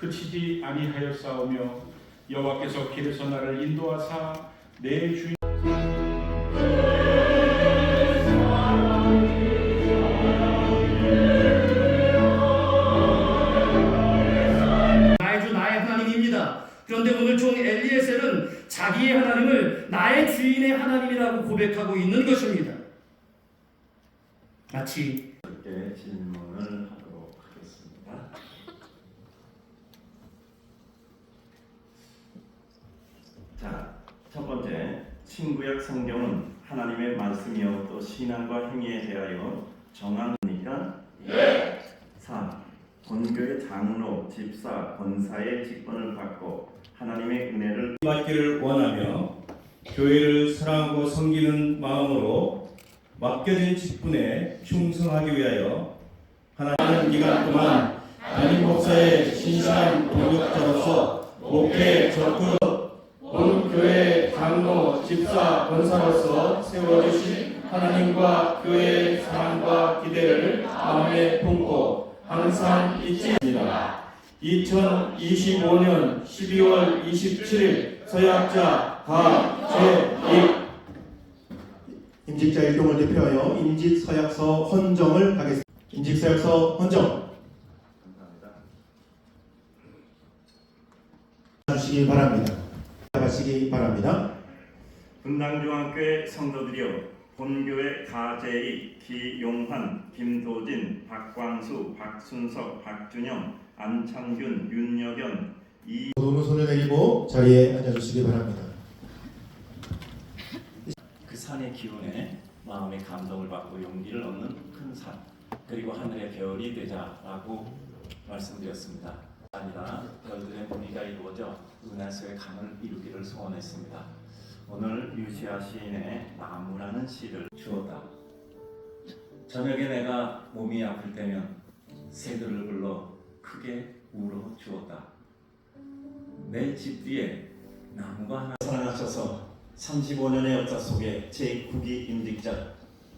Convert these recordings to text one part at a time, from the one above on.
그치지 아니하였사오며 여호와께서 길에서 나를 인도하사 내 주인 고 고백하고 있는 것입니다. 마치 함께 질문을 하도록 하겠습니다. 자, 첫 번째 신구약 성경은 하나님의 말씀이요 또 신앙과 행위에 대하여 정합니까? 예. 4. 본교의 장로, 집사, 권사의 직분을 받고 하나님의 은혜를 받기를 원하며 교회를 사랑하고 섬기는 마음으로 맡겨진 직분에 충성하기 위하여 하나님 기간 동안 담임 목사의 신실한 동역자로서 목회 적극 본 교회 장로, 집사, 권사로서 세워주신 하나님과 교회의 사랑과 기대를 마음에 품고 항상 잊지 않습니다. 2025년 12월 27일 서약자 가재익 임직자 일동을 대표하여 임직 서약서 헌정을 하겠습니다. 임직 서약서 헌정 감사합니다. 주시기 바랍니다. 하시기 바랍니다. 분당중앙교회 성도들이여 본교회 가재익, 기용환, 김도진, 박광수, 박순석, 박준영, 안창균, 윤여견, 모두 손을 내리고 자리에 앉아주시기 바랍니다. 그 산의 기운에 마음의 감동을 받고 용기를 얻는 큰 산, 그리고 하늘의 별이 되자라고 말씀드렸습니다. 아니라 별들의 무리가 이루어져 은하수의 강을 이루기를 소원했습니다. 오늘 유시아 시인의 나무라는 시를 주었다. 저녁에 내가 몸이 아플 때면 새들을 불러 크게 울어 주었다. 내 집 뒤에 나무가 하나 사랑하셔서 35년의 역사 속에 제9기 임직자.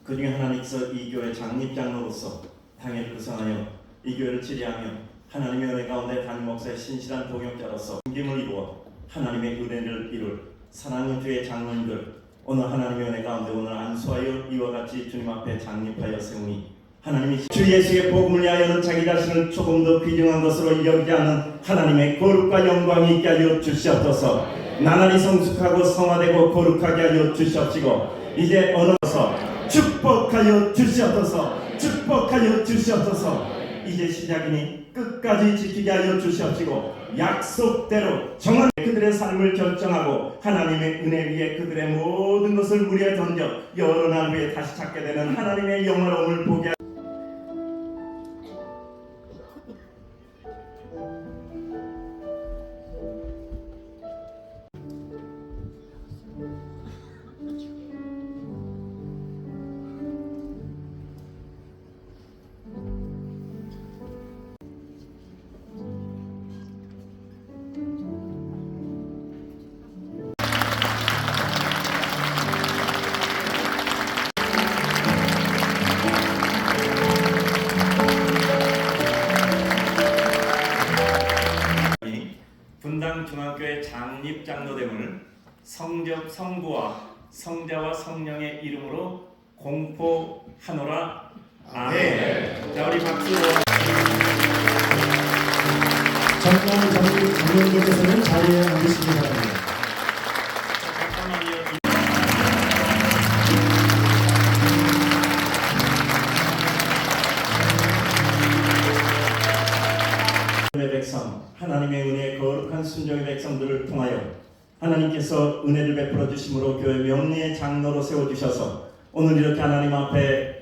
그 중에 하나님께서 이 교회 장립장로로서 당일 구성하여 이 교회를 치리하며 하나님의 은혜 가운데 담임 목사의 신실한 동역자로서 섬김을 이루어 하나님의 은혜를 이룰 사랑의 주의 장로님들 오늘 하나님의 은혜 가운데 오늘 안수하여 이와 같이 주님 앞에 장립하여 세우니 하나님이 주 예수의 복음을 위하여는 자기 자신을 조금 더 귀중한 것으로 여기지 않는 하나님의 거룩과 영광이 있게 하여 주시옵소서 나날이 성숙하고 성화되고 거룩하게 하여 주시옵시고 이제 어느서 축복하여 주시옵소서 축복하여 주시옵소서. 이제 시작이니 끝까지 지키게 하여 주시옵시고 약속대로 정한 그들의 삶을 결정하고 하나님의 은혜 위에 그들의 모든 것을 물에 던져 여러 날 후에 다시 찾게 되는 하나님의 영화로움을 보게 장립 장로됨을 성적 성부와 성자와 성령의 이름으로 공포하노라 아멘. 자 우리 박수. 장로 장로님께서는 자리에 앉으시기 바랍니다. 하나님께서 은혜를 베풀어 주심으로 교회 명리의 장로로 세워 주셔서 오늘 이렇게 하나님 앞에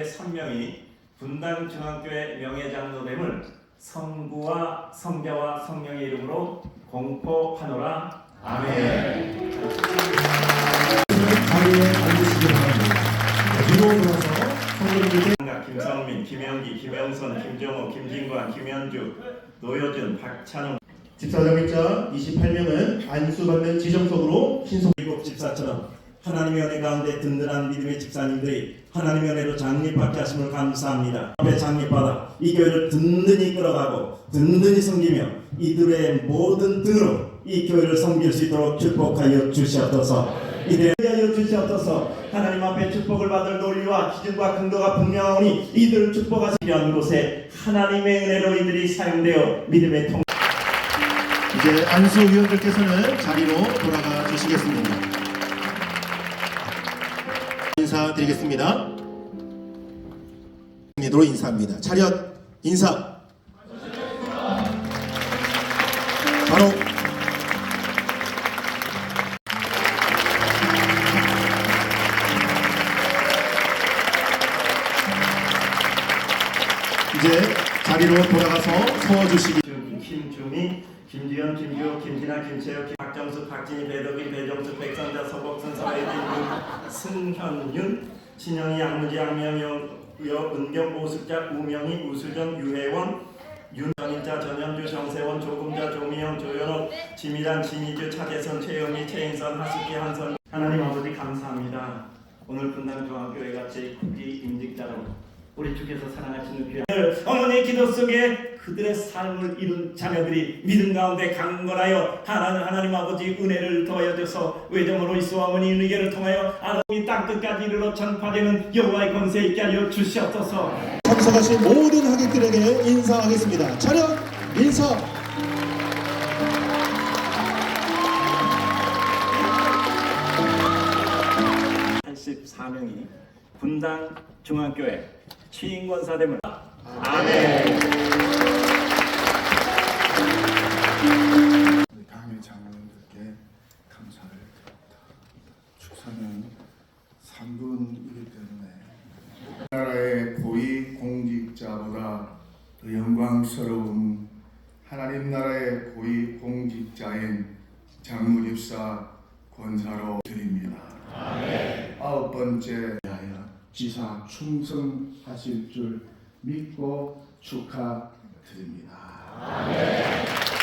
장로회 3명이 분당 중학교의 명예장로됨을 성부와 성자와 성령의 이름으로 공포하노라. 아멘. 자리에 앉으시기 바랍니다. 뒤로 돌아서 성도님께 장가 김성민, 김영기, 김영선, 김정호, 김진관, 김현주, 노효준, 박찬웅 집사장입자 28명은 안수받는 지정석으로 신속 일곱 집사처럼 하나님의 은혜 가운데 든든한 믿음의 집사님들이 하나님의 은혜로 장립받게 하심을 감사합니다. 앞에 장립받아 이 교회를 든든히 끌어가고 든든히 섬기며 이들의 모든 등으로 이 교회를 섬길 수 있도록 축복하여 주시옵소서. 이들에 하여 주시옵소서. 하나님 앞에 축복을 받을 논리와 기준과 근거가 분명하니 이들을 축복하시 필요한 곳에 하나님의 은혜로 이들이 사용되어 믿음의 통 이제 안수 위원들께서는 자리로 돌아가 주시겠습니다. 인사드리겠습니다. 인사합니다. 차렷 인사. 서주시기 김주미, 김주현, 김주호, 김진아, 김채혁, 김- 박정수, 박진희, 배덕인, 배정수, 백선자, 서복선, 서혜진, 승현윤, 신영희, 양무지, 양명영, 여, 은경, 오숙자, 우명희, 우수정, 유혜원, 윤정인자, 전현주, 정세원, 조금자, 조미영, 조현옥, 지미란, 진희주, 차대선, 최영희, 최인선, 하숙기, 한선 하나님 아버지 감사합니다. 오늘 분당 중앙교회 같이 국기 임직자로 우리 주께서 사랑하시는 귀한 어머니의 기도 속에 그들의 삶을 이룬 자녀들이 믿음 가운데 강건하여 하나님 하나님 아버지 은혜를 더하여 줘서 외정으로 이수와 어머니 은혜를 통하여 아름이 땅 끝까지 이르러 전파되는 여호와의 권세 있게 하여 주시옵소서. 참석하신 모든 하객들에게 인사하겠습니다. 차렷 인사. 한 84명이 분당 중앙교회 취인권사됨을 아멘. 당의 장로님들께 감사를 드립니다. 축사는 3분이기 때문에 나라의 고위 공직자보다 더 영광스러운 하나님 나라의 고위 공직자인 장무집사 권사로 드립니다. 아홉 번째 하여 지사 충성하실 줄 믿고 축하드립니다. 에게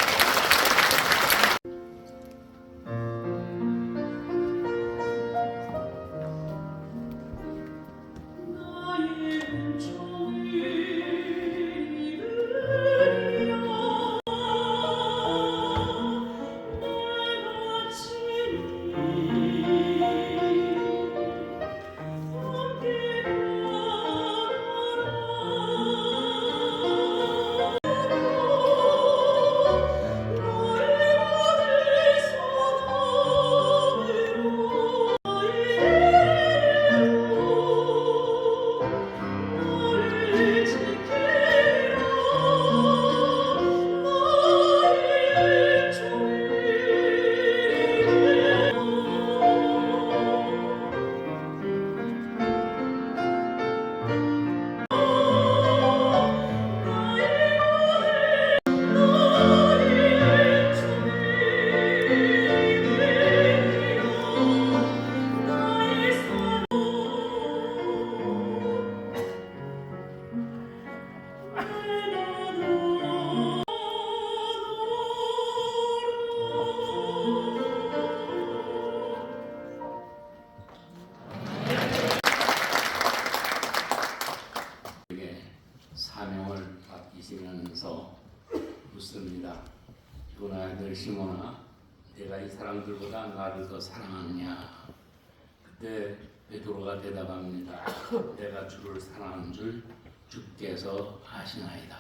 주께서 아시나이다.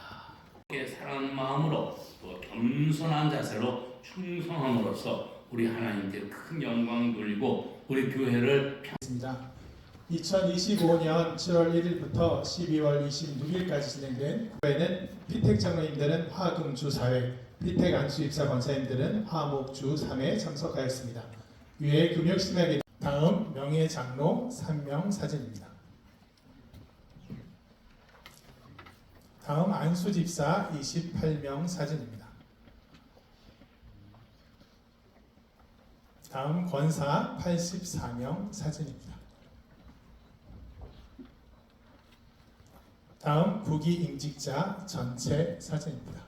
주께 사랑하는 마음으로 또 겸손한 자세로 충성함으로써 우리 하나님께 큰 영광 돌리고 우리 교회를 있습니다. 2025년 7월 1일부터 12월 26일까지 진행된 교회는 피택 장로님들은 화금 주 4회, 피택 안수 입사 권사님들은 화목 주 3회 참석하였습니다. 위에 금욕 신학의 다음 명예 장로 3명 사진입니다. 다음 안수 집사 28명 사진입니다. 다음 권사 84명 사진입니다. 다음 국위 임직자 전체 사진입니다.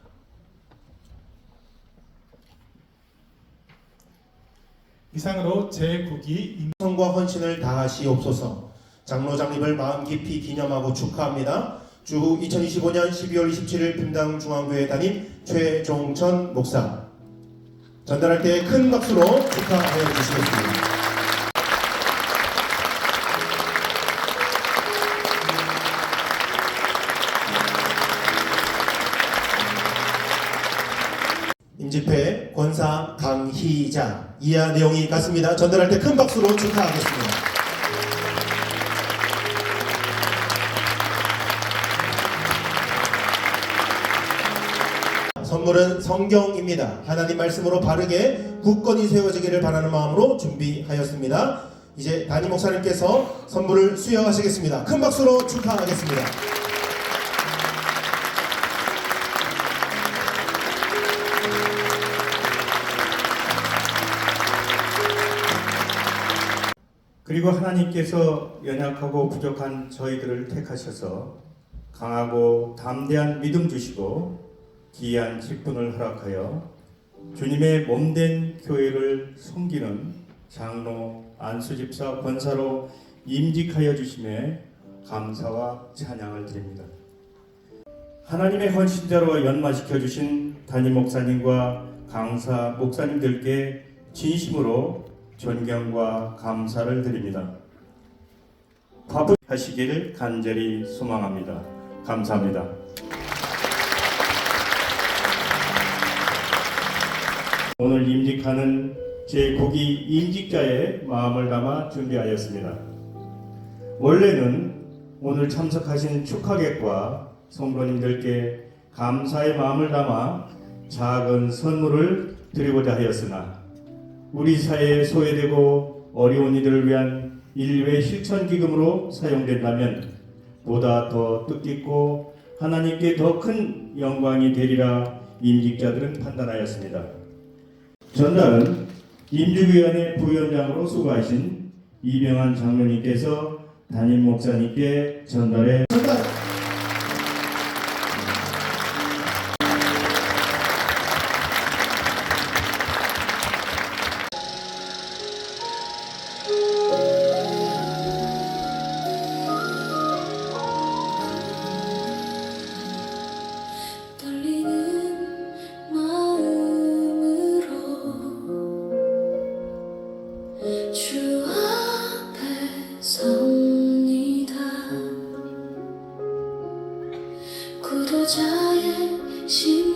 이상으로 제9기 성과 헌신을 다하시옵소서. 장로 장립을 마음 깊이 기념하고 축하합니다. 주 2025년 12월 27일 분당 중앙교회 담임 최종천 목사. 전달할 때 큰 박수로 축하해 주시겠습니다. 임집회 권사 강희자 이하 내용이 같습니다. 전달할 때 큰 박수로 축하하겠습니다. 선물은 성경입니다. 하나님 말씀으로 바르게 굳건히 세워지기를 바라는 마음으로 준비하였습니다. 이제 담임 목사님께서 선물을 수여하시겠습니다. 큰 박수로 축하하겠습니다. 그리고 하나님께서 연약하고 부족한 저희들을 택하셔서 강하고 담대한 믿음 주시고 기이한 직분을 허락하여 주님의 몸된 교회를 섬기는 장로, 안수집사, 권사로 임직하여 주심에 감사와 찬양을 드립니다. 하나님의 헌신자로 연마시켜 주신 담임 목사님과 강사 목사님들께 진심으로 존경과 감사를 드립니다. 화합하시기를 간절히 소망합니다. 감사합니다. 임직하는 제9기 임직자의 마음을 담아 준비하였습니다. 원래는 오늘 참석하신 축하객과 성도님들께 감사의 마음을 담아 작은 선물을 드리고자 하였으나 우리 사회에 소외되고 어려운 이들을 위한 인류의 실천 기금으로 사용된다면 보다 더 뜻깊고 하나님께 더 큰 영광이 되리라 임직자들은 판단하였습니다. 전날은 임직위원회 부위원장으로 수고하신 이병환 장로님께서 담임 목사님께 전달해 구도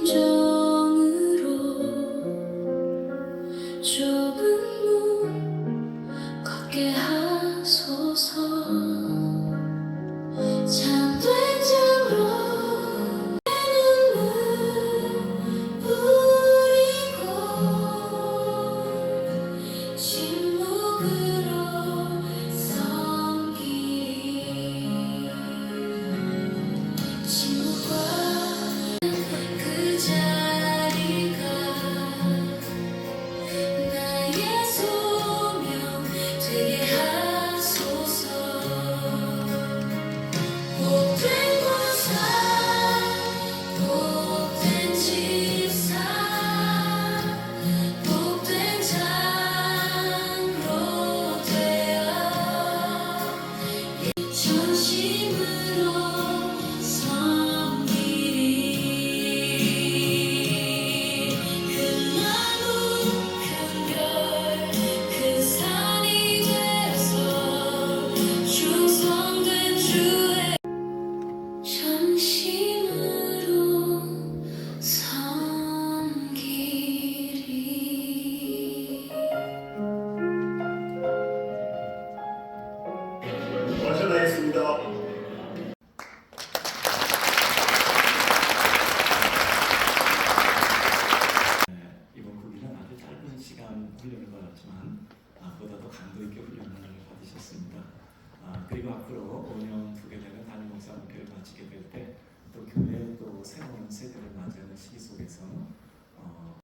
그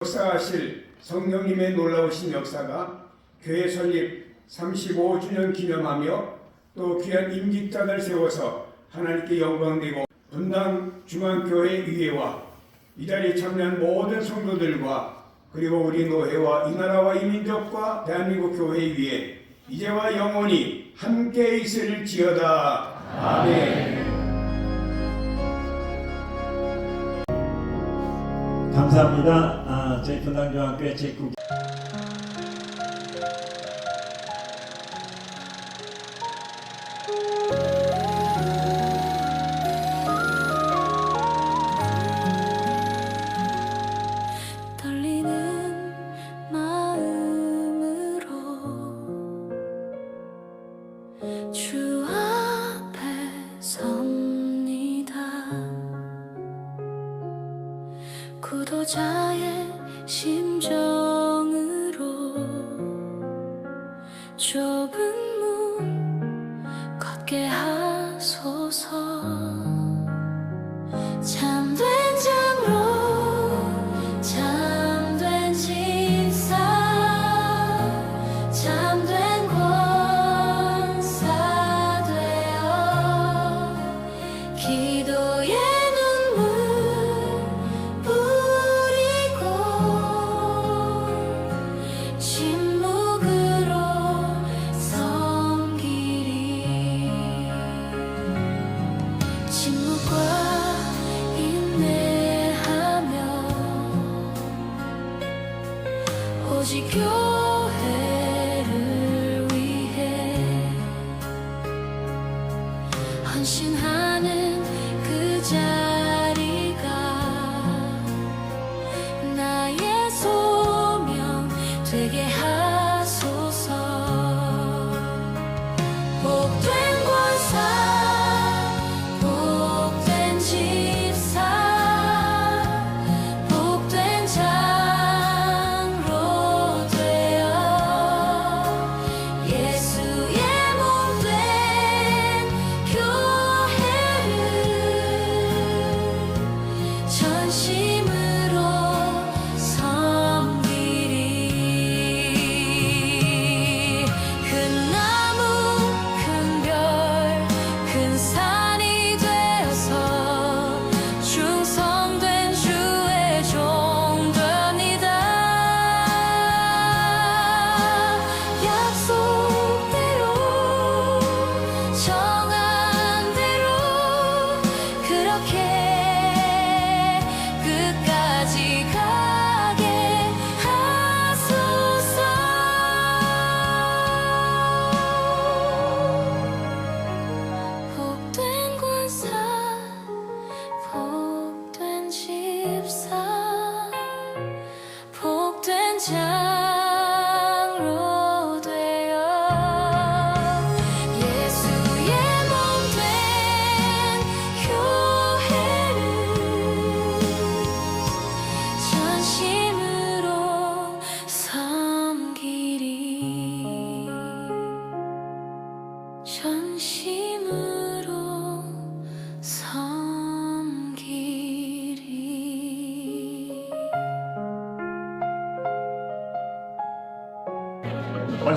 역사하실 성령님의 놀라우신 역사가 교회 설립 35주년 기념하며 또 귀한 임직자들 세워서 하나님께 영광되고 분당 중앙교회 위회와 이 자리에 참여한 모든 성도들과 그리고 우리 노회와 이 나라와 이 민족과 대한민국 교회 위에 이제와 영원히 함께 있을지어다. 아멘. 감사합니다. 아, 저희 분 소서 오직 교회를 위해. 헌신하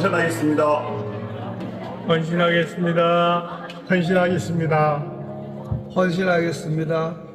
헌신하겠습니다. 헌신하겠습니다. 헌신하겠습니다. 헌신하겠습니다.